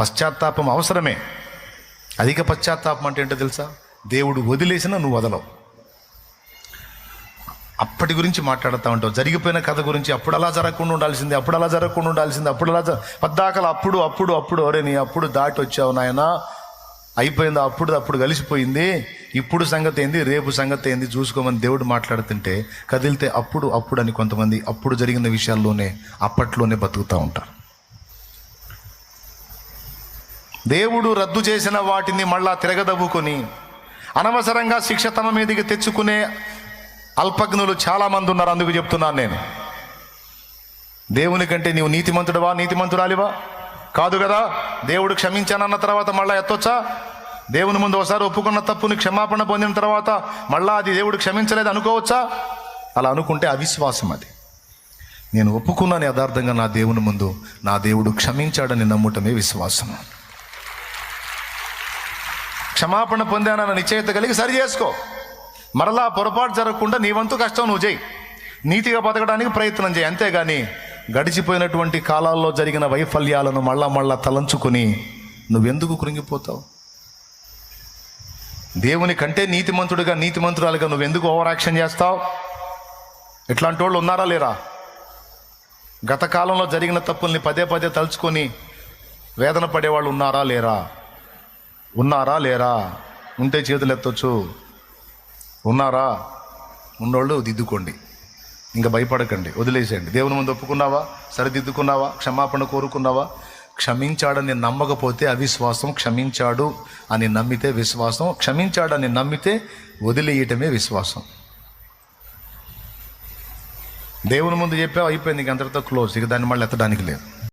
పశ్చాత్తాపం అవసరమే. అధిక పశ్చాత్తాపం అంటే ఏంటో తెలుసా? దేవుడు వదిలేసినా నువ్వు వదలవు. అప్పటి గురించి మాట్లాడుతూ ఉంటావు. జరిగిపోయిన కథ గురించి అప్పుడు అలా జరగకుండా ఉండాల్సింది అప్పుడు అలా జరగకుండా ఉండాల్సింది అప్పుడు అలా పద్దాకలు అప్పుడు అప్పుడు అప్పుడు ఒరే నీ అప్పుడు దాటి వచ్చావు నాయన. అయిపోయింది? అప్పుడు అప్పుడు కలిసిపోయింది. ఇప్పుడు సంగతి ఏంది? రేపు సంగతి ఏంది? చూసుకోమని దేవుడు మాట్లాడుతుంటే కదిలితే అప్పుడు అప్పుడు అని కొంతమంది అప్పుడు జరిగిన విషయాల్లోనే అప్పట్లోనే బతుకుతూ ఉంటారు. దేవుడు రద్దు చేసిన వాటిని మళ్ళా తిరగదవ్వుకొని అనవసరంగా శిక్ష తమ మీదకి తెచ్చుకునే అల్పజ్ఞులు చాలామంది ఉన్నారు. అందుకు చెప్తున్నాను నేను. దేవుని కంటే నీవు నీతిమంతుడవా? నీతిమంతురాలివా? కాదు కదా? దేవుడు క్షమించానన్న తర్వాత మళ్ళా ఎత్తొచ్చా? దేవుని ముందు ఒకసారి ఒప్పుకున్న తప్పుని క్షమాపణ పొందిన తర్వాత మళ్ళా అది దేవుడు క్షమించలేదు అనుకోవచ్చా? అలా అనుకుంటే అవిశ్వాసం అది. నేను ఒప్పుకున్నాను యథార్థంగా నా దేవుని ముందు నా దేవుడు క్షమించాడని నమ్మటమే విశ్వాసం. క్షమాపణ పొందానన్న నిశ్చయిత కలిగి సరి చేసుకో. మరలా పొరపాటు జరగకుండా నీ వంతు కష్టం నువ్వు చేయి. నీతిగా బతకడానికి ప్రయత్నం చేయి. అంతేగాని గడిచిపోయినటువంటి కాలాల్లో జరిగిన వైఫల్యాలను మళ్ళా మళ్ళా తలంచుకొని నువ్వెందుకు కృంగిపోతావు? దేవుని కంటే నీతిమంతుడిగా నీతిమంతురాలుగా నువ్వెందుకు ఓవర్ యాక్షన్ చేస్తావు? ఇట్లాంటి వాళ్ళు ఉన్నారా లేరా? గత కాలంలో జరిగిన తప్పుల్ని పదే పదే తలుచుకొని వేదన పడేవాళ్ళు ఉన్నారా లేరా? ఉన్నారా లేరా? ఉంటే చేతులు ఎత్తొచ్చు ఉన్నారా? ఉన్నోళ్ళు దిద్దుకోండి. ఇంకా భయపడకండి వదిలేసేయండి. దేవుని ముందు ఒప్పుకున్నావా? సరిదిద్దుకున్నావా? క్షమాపణ కోరుకున్నావా? క్షమించాడని నమ్మకపోతే అవిశ్వాసం క్షమించాడు అని నమ్మితే విశ్వాసం క్షమించాడని నమ్మితే వదిలేయటమే విశ్వాసం. దేవుని ముందు చెప్పావు అయిపోయింది ఇంక అంతటితో క్లోజ్. ఇక దాన్ని మళ్ళీ ఎత్తడానికి లేదు.